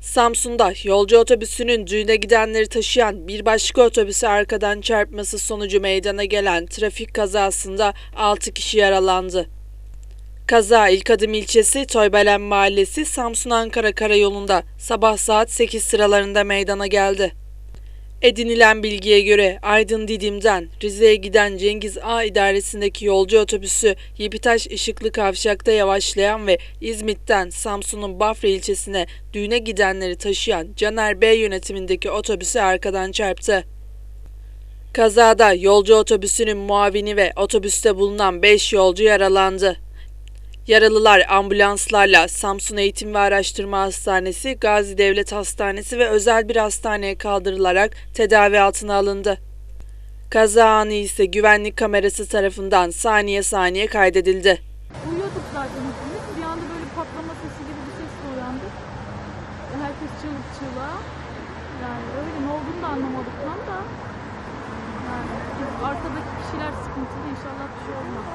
Samsun'da yolcu otobüsünün düğüne gidenleri taşıyan bir başka otobüse arkadan çarpması sonucu meydana gelen trafik kazasında 6 kişi yaralandı. Kaza İlkadım ilçesi Toybelen Mahallesi Samsun-Ankara karayolunda sabah saat 8 sıralarında meydana geldi. Edinilen bilgiye göre Aydın Didim'den Rize'ye giden Cengiz A idaresindeki yolcu otobüsü Yepitaş Işıklı Kavşak'ta yavaşlayan ve İzmit'ten Samsun'un Bafra ilçesine düğüne gidenleri taşıyan Caner B yönetimindeki otobüse arkadan çarptı. Kazada yolcu otobüsünün muavini ve otobüste bulunan 5 yolcu yaralandı. Yaralılar ambulanslarla Samsun Eğitim ve Araştırma Hastanesi, Gazi Devlet Hastanesi ve özel bir hastaneye kaldırılarak tedavi altına alındı. Kaza anı ise güvenlik kamerası tarafından saniye saniye kaydedildi. Uyuyorduk zaten hepimiz. Bir anda böyle patlama sesi gibi bir sesle uyandık. Herkes çığlık çığlığa. Yani öyle ne olduğunu da anlamadık tam da. Yani arkadaki kişiler sıkıntılı inşallah bir şey olmaz.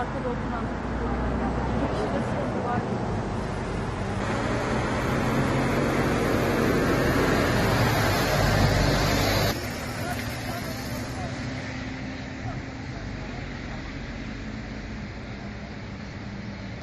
Arkada oturan.